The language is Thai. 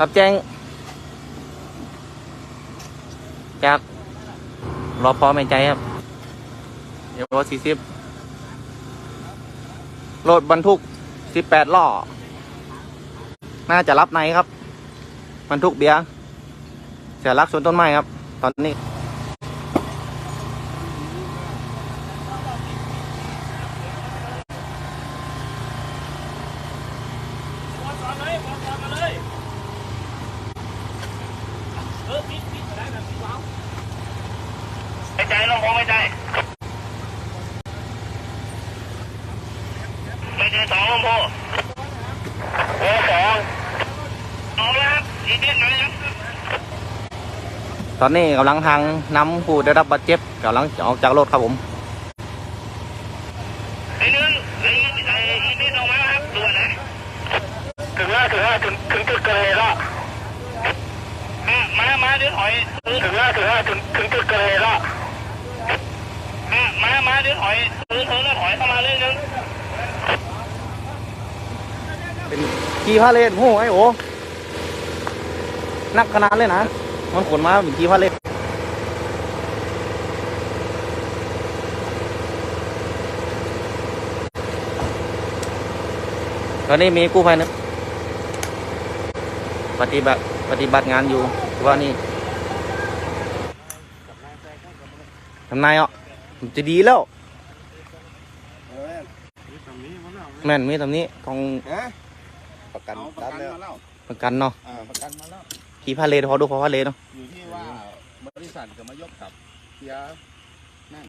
รับแจ้ง จากรอพอไม่ใจครับเดี๋ยวสี่สิบรถบรรทุกสิบแปดล้อ น่าจะรับในครับ บรรทุกเบียร์เสียลักสวนต้นไม้ครับ ตอนนี้ ไม่ใจน้องพงไม่ใจไม่ใจสองน้องพงโอ้สองเอาละครับอีกนิดหน่อยครับตอนนี้กำลังทางนำผู้ได้รับบาดเจ็บกำลังจะออกจากรถครับผมไอ้หนึ่งไอ้ไอ้อีกนิดออกมาครับด่วนนะถึงแล้วถึงแล้วถึงถึงจุดเกิดเหตุแล้วมามามาเดี๋ยวถอยถึงแล้วถึงแล้วถึงถึงจุดเกิดเหตุแล้วมามามา เดี๋ยวถอยถึงถึงแล้วถอยเข้ามาเลยนึงเป็นขี่พาเลทโอ้ไอ้โอนักขนาดเลยนะ มันขนมาเป็นขี่พาเลทตอนนี้มีกู้ภัยนึงปฏิบัติปฏิบัติงานอยู่ว่านี่ทำนายอะจะดีแล้ว แม่นมีตำนี้ของประกันรับแล้วประกันเนาะอ่าประกันมาแล้ว ขี่พาเลทพอดูพอพาเลทเนาะอยู่ที่ว่าบริษัทจะมายกกับเสีย